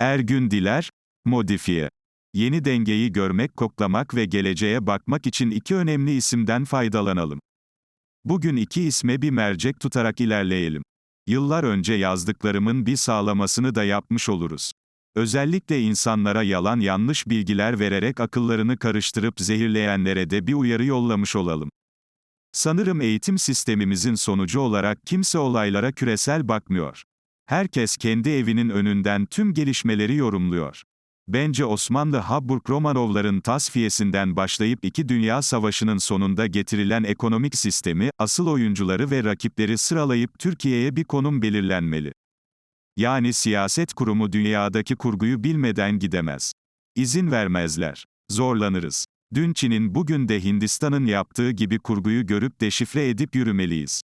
Ergün Diler, Modifiye. Yeni dengeyi görmek, koklamak ve geleceğe bakmak için iki önemli isimden faydalanalım. Bugün iki isme bir mercek tutarak ilerleyelim. Yıllar önce yazdıklarımın bir sağlamasını da yapmış oluruz. Özellikle insanlara yalan yanlış bilgiler vererek akıllarını karıştırıp zehirleyenlere de bir uyarı yollamış olalım. Sanırım eğitim sistemimizin sonucu olarak kimse olaylara küresel bakmıyor. Herkes kendi evinin önünden tüm gelişmeleri yorumluyor. Bence Osmanlı Habsburg-Romanovların tasfiyesinden başlayıp iki Dünya Savaşı'nın sonunda getirilen ekonomik sistemi, asıl oyuncuları ve rakipleri sıralayıp Türkiye'ye bir konum belirlenmeli. Yani siyaset kurumu dünyadaki kurguyu bilmeden gidemez. İzin vermezler. Zorlanırız. Dün Çin'in bugün de Hindistan'ın yaptığı gibi kurguyu görüp deşifre edip yürümeliyiz.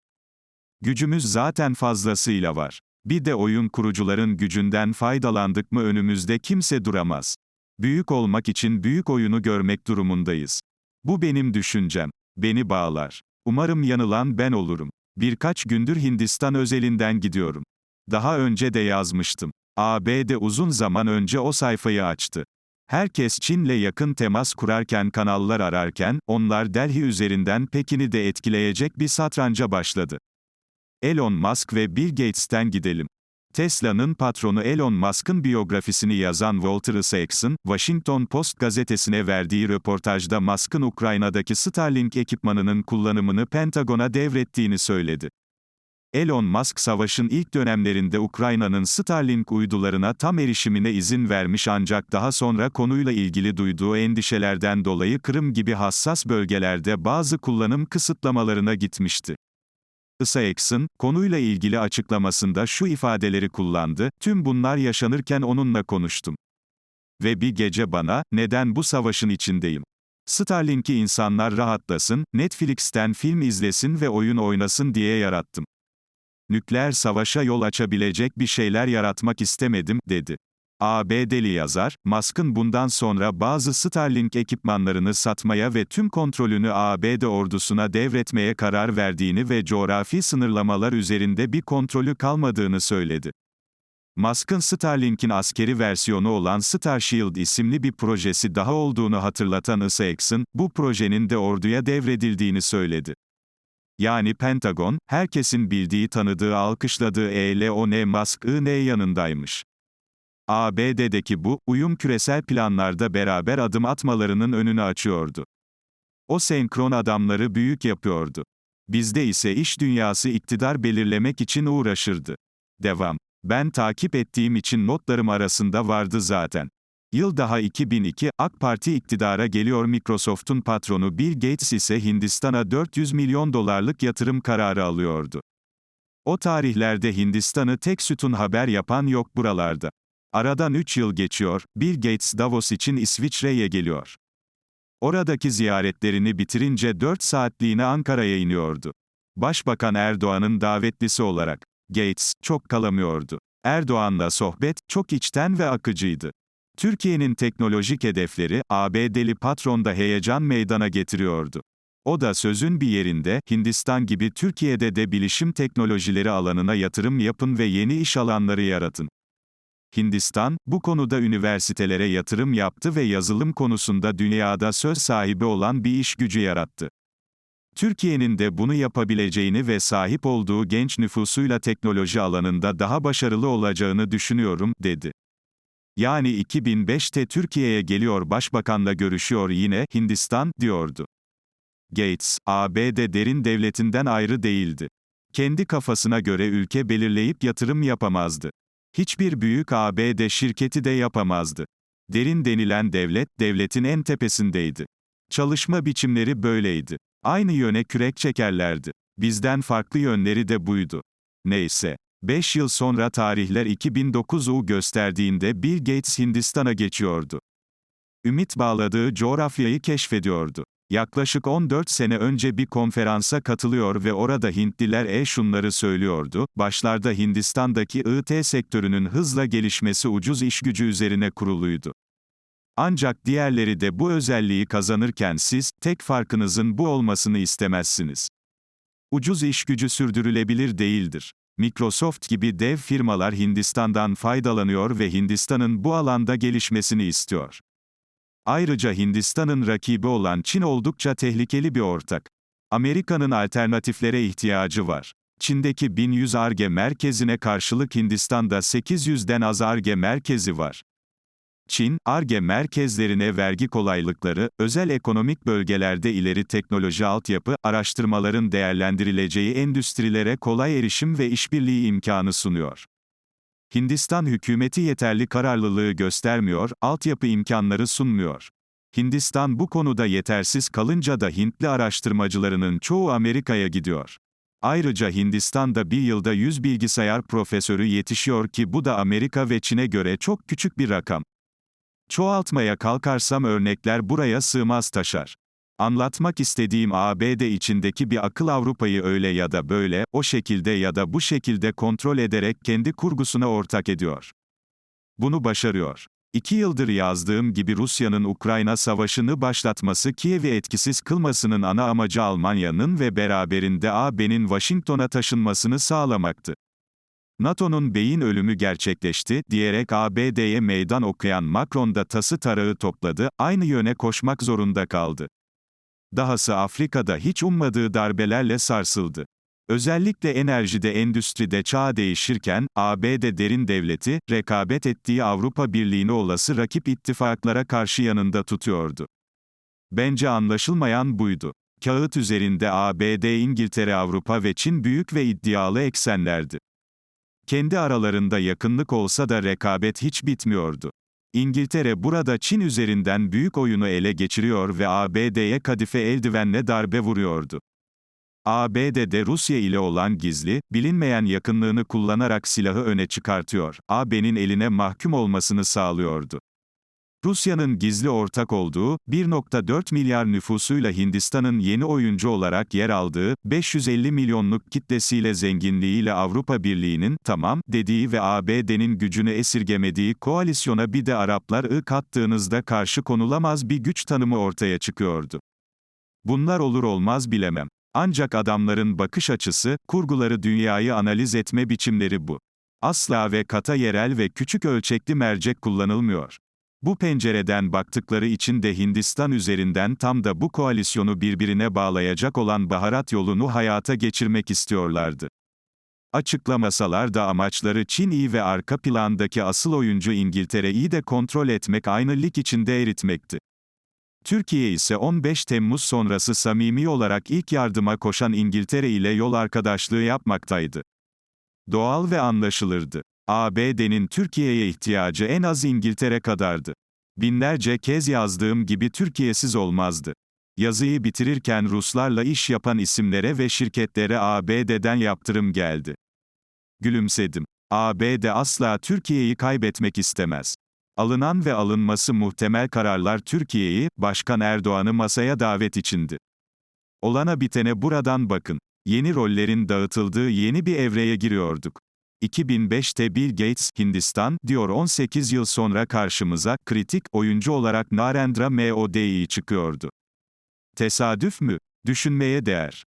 Gücümüz zaten fazlasıyla var. Bir de oyun kurucuların gücünden faydalandık mı önümüzde kimse duramaz. Büyük olmak için büyük oyunu görmek durumundayız. Bu benim düşüncem. Beni bağlar. Umarım yanılan ben olurum. Birkaç gündür Hindistan özelinden gidiyorum. Daha önce de yazmıştım. ABD uzun zaman önce o sayfayı açtı. Herkes Çin'le yakın temas kurarken kanallar ararken, onlar Delhi üzerinden Pekin'i de etkileyecek bir satranca başladı. Elon Musk ve Bill Gates'ten gidelim. Tesla'nın patronu Elon Musk'ın biyografisini yazan Walter Isaacson, Washington Post gazetesine verdiği röportajda Musk'ın Ukrayna'daki Starlink ekipmanının kullanımını Pentagon'a devrettiğini söyledi. Elon Musk savaşın ilk dönemlerinde Ukrayna'nın Starlink uydularına tam erişimine izin vermiş ancak daha sonra konuyla ilgili duyduğu endişelerden dolayı Kırım gibi hassas bölgelerde bazı kullanım kısıtlamalarına gitmişti. Isaacson, konuyla ilgili açıklamasında şu ifadeleri kullandı, tüm bunlar yaşanırken onunla konuştum. Ve bir gece bana, neden bu savaşın içindeyim? Starlink'i insanlar rahatlasın, Netflix'ten film izlesin ve oyun oynasın diye yarattım. Nükleer savaşa yol açabilecek bir şeyler yaratmak istemedim, dedi. ABD'li yazar, Musk'ın bundan sonra bazı Starlink ekipmanlarını satmaya ve tüm kontrolünü ABD ordusuna devretmeye karar verdiğini ve coğrafi sınırlamalar üzerinde bir kontrolü kalmadığını söyledi. Musk'ın Starlink'in askeri versiyonu olan Starshield isimli bir projesi daha olduğunu hatırlatan Isaacson, bu projenin de orduya devredildiğini söyledi. Yani Pentagon, herkesin bildiği tanıdığı alkışladığı Elon Musk'ın yanındaymış. ABD'deki bu, uyum küresel planlarda beraber adım atmalarının önünü açıyordu. O senkron adamları büyük yapıyordu. Bizde ise iş dünyası iktidar belirlemek için uğraşırdı. Devam. Ben takip ettiğim için notlarım arasında vardı zaten. Yıl daha 2002, AK Parti iktidara geliyor Microsoft'un patronu Bill Gates ise Hindistan'a 400 milyon dolarlık yatırım kararı alıyordu. O tarihlerde Hindistan'ı tek sütun haber yapan yok buralarda. Aradan 3 yıl geçiyor, Bill Gates Davos için İsviçre'ye geliyor. Oradaki ziyaretlerini bitirince 4 saatliğine Ankara'ya iniyordu. Başbakan Erdoğan'ın davetlisi olarak. Gates, çok kalamıyordu. Erdoğan'la sohbet, çok içten ve akıcıydı. Türkiye'nin teknolojik hedefleri, ABD'li patronda heyecan meydana getiriyordu. O da sözün bir yerinde, Hindistan gibi Türkiye'de de bilişim teknolojileri alanına yatırım yapın ve yeni iş alanları yaratın. Hindistan, bu konuda üniversitelere yatırım yaptı ve yazılım konusunda dünyada söz sahibi olan bir iş gücü yarattı. Türkiye'nin de bunu yapabileceğini ve sahip olduğu genç nüfusuyla teknoloji alanında daha başarılı olacağını düşünüyorum, dedi. Yani 2005'te Türkiye'ye geliyor başbakanla görüşüyor yine, Hindistan, diyordu. Gates, ABD derin devletinden ayrı değildi. Kendi kafasına göre ülke belirleyip yatırım yapamazdı. Hiçbir büyük ABD şirketi de yapamazdı. Derin denilen devlet, devletin en tepesindeydi. Çalışma biçimleri böyleydi. Aynı yöne kürek çekerlerdi. Bizden farklı yönleri de buydu. Neyse. 5 yıl sonra tarihler 2009'u gösterdiğinde Bill Gates Hindistan'a geçiyordu. Ümit bağladığı coğrafyayı keşfediyordu. Yaklaşık 14 sene önce bir konferansa katılıyor ve orada Hintliler e şunları söylüyordu, başlarda Hindistan'daki IT sektörünün hızla gelişmesi ucuz iş gücü üzerine kuruluydu. Ancak diğerleri de bu özelliği kazanırken siz, tek farkınızın bu olmasını istemezsiniz. Ucuz iş gücü sürdürülebilir değildir. Microsoft gibi dev firmalar Hindistan'dan faydalanıyor ve Hindistan'ın bu alanda gelişmesini istiyor. Ayrıca Hindistan'ın rakibi olan Çin oldukça tehlikeli bir ortak. Amerika'nın alternatiflere ihtiyacı var. Çin'deki 1100 ARGE merkezine karşılık Hindistan'da 800'den az ARGE merkezi var. Çin, ARGE merkezlerine vergi kolaylıkları, özel ekonomik bölgelerde ileri teknoloji altyapı, araştırmaların değerlendirileceği endüstrilere kolay erişim ve işbirliği imkanı sunuyor. Hindistan hükümeti yeterli kararlılığı göstermiyor, altyapı imkanları sunmuyor. Hindistan bu konuda yetersiz kalınca da Hintli araştırmacılarının çoğu Amerika'ya gidiyor. Ayrıca Hindistan'da bir yılda 100 bilgisayar profesörü yetişiyor ki bu da Amerika ve Çin'e göre çok küçük bir rakam. Çoğaltmaya kalkarsam örnekler buraya sığmaz taşar. Anlatmak istediğim ABD içindeki bir akıl Avrupa'yı öyle ya da böyle, o şekilde ya da bu şekilde kontrol ederek kendi kurgusuna ortak ediyor. Bunu başarıyor. İki yıldır yazdığım gibi Rusya'nın Ukrayna savaşını başlatması Kiev'i etkisiz kılmasının ana amacı Almanya'nın ve beraberinde AB'nin Washington'a taşınmasını sağlamaktı. NATO'nun beyin ölümü gerçekleşti, diyerek ABD'ye meydan okuyan Macron da tası tarağı topladı, aynı yöne koşmak zorunda kaldı. Dahası Afrika'da hiç ummadığı darbelerle sarsıldı. Özellikle enerjide endüstride çağ değişirken, ABD derin devleti, rekabet ettiği Avrupa Birliği'ni olası rakip ittifaklara karşı yanında tutuyordu. Bence anlaşılmayan buydu. Kağıt üzerinde ABD, İngiltere, Avrupa ve Çin büyük ve iddialı eksenlerdi. Kendi aralarında yakınlık olsa da rekabet hiç bitmiyordu. İngiltere burada Çin üzerinden büyük oyunu ele geçiriyor ve ABD'ye kadife eldivenle darbe vuruyordu. ABD'de Rusya ile olan gizli, bilinmeyen yakınlığını kullanarak silahı öne çıkartıyor, AB'nin eline mahkum olmasını sağlıyordu. Rusya'nın gizli ortak olduğu, 1.4 milyar nüfusuyla Hindistan'ın yeni oyuncu olarak yer aldığı, 550 milyonluk kitlesiyle zenginliğiyle Avrupa Birliği'nin, tamam, dediği ve ABD'nin gücünü esirgemediği koalisyona bir de Araplar ı kattığınızda karşı konulamaz bir güç tanımı ortaya çıkıyordu. Bunlar olur olmaz bilemem. Ancak adamların bakış açısı, kurguları dünyayı analiz etme biçimleri bu. Asla ve kata yerel ve küçük ölçekli mercek kullanılmıyor. Bu pencereden baktıkları için de Hindistan üzerinden tam da bu koalisyonu birbirine bağlayacak olan baharat yolunu hayata geçirmek istiyorlardı. Açıklamasalar da amaçları Çin'i ve arka plandaki asıl oyuncu İngiltere'yi de kontrol etmek aynı lig içinde eritmekti. Türkiye ise 15 Temmuz sonrası samimi olarak ilk yardıma koşan İngiltere ile yol arkadaşlığı yapmaktaydı. Doğal ve anlaşılırdı. ABD'nin Türkiye'ye ihtiyacı en az İngiltere kadardı. Binlerce kez yazdığım gibi Türkiye'siz olmazdı. Yazıyı bitirirken Ruslarla iş yapan isimlere ve şirketlere ABD'den yaptırım geldi. Gülümsedim. ABD asla Türkiye'yi kaybetmek istemez. Alınan ve alınması muhtemel kararlar Türkiye'yi, Başkan Erdoğan'ı masaya davet içindi. Olana bitene buradan bakın. Yeni rollerin dağıtıldığı yeni bir evreye giriyorduk. 2005'te Bill Gates, Hindistan, diyor 18 yıl sonra karşımıza, kritik, oyuncu olarak Narendra Modi'yi çıkıyordu. Tesadüf mü? Düşünmeye değer.